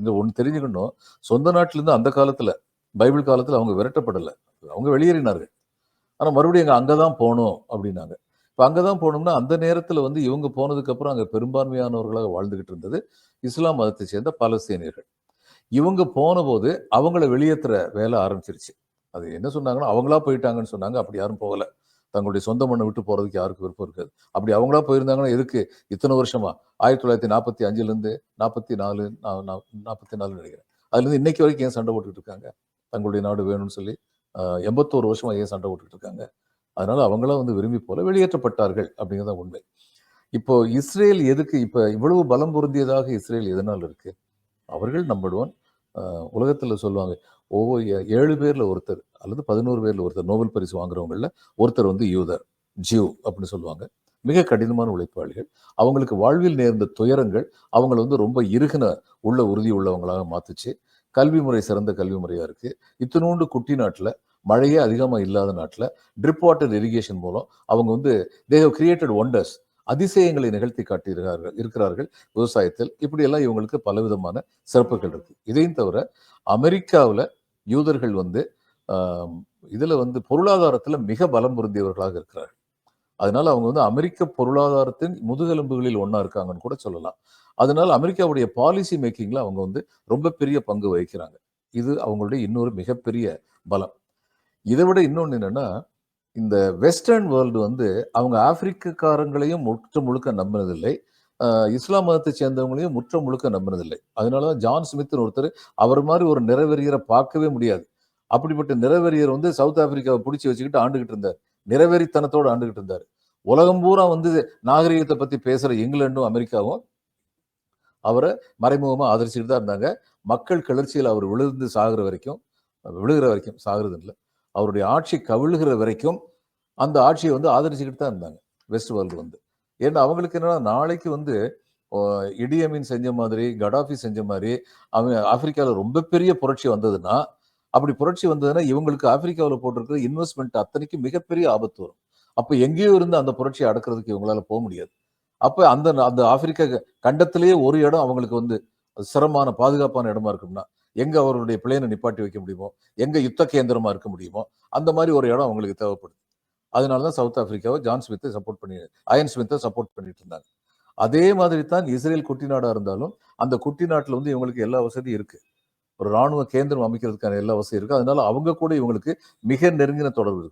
இந்த ஒன்று தெரிஞ்சுக்கணும். சொந்த நாட்டிலேருந்து அந்த காலத்தில் பைபிள் காலத்தில் அவங்க விரட்டப்படலை. அவங்க வெளியேறினார்கள். ஆனால் மறுபடியும் அங்கே அங்கே தான் போகணும் அப்படின்னாங்க. இப்போ அங்கே தான் போகணும்னா அந்த நேரத்தில் வந்து இவங்க போனதுக்கப்புறம் அங்கே பெரும்பான்மையானவர்களாக வாழ்ந்துக்கிட்டு இருந்தது இஸ்லாம் மதத்தை சேர்ந்த பாலஸ்தீனியர்கள். இவங்க போன போது அவங்கள வெளியேற்றுற வேலை ஆரம்பிச்சிருச்சு. அது என்ன சொன்னாங்கன்னா அவங்களா போயிட்டாங்கன்னு சொன்னாங்க. அப்படி யாரும் போகலை. தங்களுடைய சொந்த மண்ணை விட்டு போறதுக்கு யாருக்கு விருப்பம் இருக்காது. அப்படி அவங்களா போயிருந்தாங்கன்னா எதுக்கு? இத்தனை வருஷமா? ஆயிரத்தி தொள்ளாயிரத்தி நாற்பத்தி அஞ்சுல இருந்து நாற்பத்தி நாலு நாற்பத்தி நாலு நினைக்கிறேன். அதுல இருந்து இன்னைக்கு வரைக்கும் ஏன் சண்டை போட்டுக்கிட்டு இருக்காங்க? தங்களுடைய நாடு வேணும்னு சொல்லி எண்பத்தோரு வருஷமா ஏன் சண்டை போட்டுட்டு இருக்காங்க? அதனால அவங்களா வந்து விரும்பி போல வெளியேற்றப்பட்டார்கள் அப்படிங்கிறத உண்மை. இப்போ இஸ்ரேல் எதுக்கு இப்ப இவ்வளவு பலம் பொருந்தியதாக இஸ்ரேல் எதனால் இருக்கு? அவர்கள் நம்பர் ஒன் உலகத்தில் சொல்லுவாங்க. ஒவ்வொரு ஏழு பேரில் ஒருத்தர் அல்லது பதினோரு பேரில் ஒருத்தர் நோபல் பரிசு வாங்குறவங்களில் ஒருத்தர் வந்து யூதர் ஜியூ அப்படின்னு சொல்லுவாங்க. மிக கடினமான உழைப்பாளிகள். அவங்களுக்கு வாழ்வில் நேர்ந்த துயரங்கள் அவங்களை வந்து ரொம்ப இறுகின உள்ள உறுதி உள்ளவங்களாக மாத்துச்சு. கல்வி முறை சிறந்த கல்வி முறையாக இருக்குது இத்தனோண்டு குட்டி நாட்டில் மழையே அதிகமாக இல்லாத நாட்டில் ட்ரிப் வாட்டர் இரிகேஷன் மூலம் அவங்க வந்து தே ஹவ் கிரியேட்டட் ஒண்டர்ஸ் அதிசயங்களை நிகழ்த்தி காட்டியிருக்கிறார்கள் இருக்கிறார்கள் விவசாயத்தில். இப்படியெல்லாம் இவங்களுக்கு பலவிதமான சிறப்புகள் இருக்கு. இதையும் தவிர அமெரிக்காவில் யூதர்கள் வந்து இதில் வந்து பொருளாதாரத்தில் மிக பலம் பொருந்தியவர்களாக இருக்கிறார்கள். அதனால அவங்க வந்து அமெரிக்க பொருளாதாரத்தின் முதுகெலும்புகளில் ஒன்றா இருக்காங்கன்னு கூட சொல்லலாம். அதனால அமெரிக்காவுடைய பாலிசி மேக்கிங்கில் அவங்க வந்து ரொம்ப பெரிய பங்கு வகிக்கிறாங்க. இது அவங்களுடைய இன்னொரு மிகப்பெரிய பலம். இதை விட இன்னொன்று என்னென்னா இந்த வெஸ்டர்ன் வேர்ல்டு வந்து அவங்க ஆப்பிரிக்கக்காரங்களையும் முற்ற முழுக்க நம்பினதில்லை. இஸ்லாம் மதத்தை சேர்ந்தவங்களையும் முற்ற முழுக்க நம்பினதில்லை. அதனாலதான் ஜான் ஸ்மித்னு ஒருத்தர் அவர் மாதிரி ஒரு நிறைவேறியரை பார்க்கவே முடியாது. அப்படிப்பட்ட நிறைவேறியர் வந்து சவுத் ஆப்பிரிக்காவை பிடிச்சி வச்சுக்கிட்டு ஆண்டுகிட்டு இருந்தார். நிறைவெறித்தனத்தோடு ஆண்டுகிட்டு இருந்தார். உலகம் பூரா வந்து நாகரிகத்தை பற்றி பேசுகிற இங்கிலாண்டும் அமெரிக்காவும் அவரை மறைமுகமாக ஆதரிச்சுட்டு தான் இருந்தாங்க. மக்கள் கிளர்ச்சியில் அவர் விழுந்து சாகிற வரைக்கும் விழுகிற வரைக்கும் சாகிறது இல்லை அவருடைய ஆட்சி கவிழுகிற வரைக்கும் அந்த ஆட்சியை வந்து ஆதரிச்சுக்கிட்டு தான் இருந்தாங்க. வெஸ்ட் வேர்ல்டு வந்து. ஏன்னா அவங்களுக்கு என்னன்னா நாளைக்கு வந்து இடியமீன் செஞ்ச மாதிரி கடாஃபி செஞ்ச மாதிரி அவன் ஆப்பிரிக்காவில் ரொம்ப பெரிய புரட்சி வந்ததுன்னா அப்படி புரட்சி வந்ததுன்னா இவங்களுக்கு ஆப்பிரிக்காவில் போட்டிருக்கிற இன்வெஸ்ட்மெண்ட் அத்தனைக்கு மிகப்பெரிய ஆபத்து வரும். அப்போ எங்கேயோ இருந்து அந்த புரட்சியை அடக்கிறதுக்கு இவங்களால போக முடியாது. அப்போ அந்த அந்த ஆப்பிரிக்கா கண்டத்திலேயே ஒரு இடம் அவங்களுக்கு வந்து சிரமமான பாதுகாப்பான இடமா இருக்கும்னா எங்க அவருடைய பிளேனை நிப்பாட்டி வைக்க முடியுமோ? எங்க யுத்த கேந்திரமா இருக்க முடியுமோ? அந்த மாதிரி ஒரு இடம் அவங்களுக்கு தேவைப்படுது. அதனால தான் சவுத் ஆப்பிரிக்காவை ஜான் ஸ்மித்தை சப்போர்ட் பண்ணி அயன் ஸ்மித்தை சப்போர்ட் பண்ணிட்டு இருந்தாங்க. அதே மாதிரி தான் இஸ்ரேல் குட்டி நாடாக இருந்தாலும் அந்த குட்டி நாட்டில் வந்து இவங்களுக்கு எல்லா வசதியும் இருக்கு. ஒரு ராணுவ கேந்திரம் அமைக்கிறதுக்கான எல்லா வசதியும் இருக்கு. அதனால அவங்க கூட இவங்களுக்கு மிக நெருங்கின தொடர்பு இருக்கு.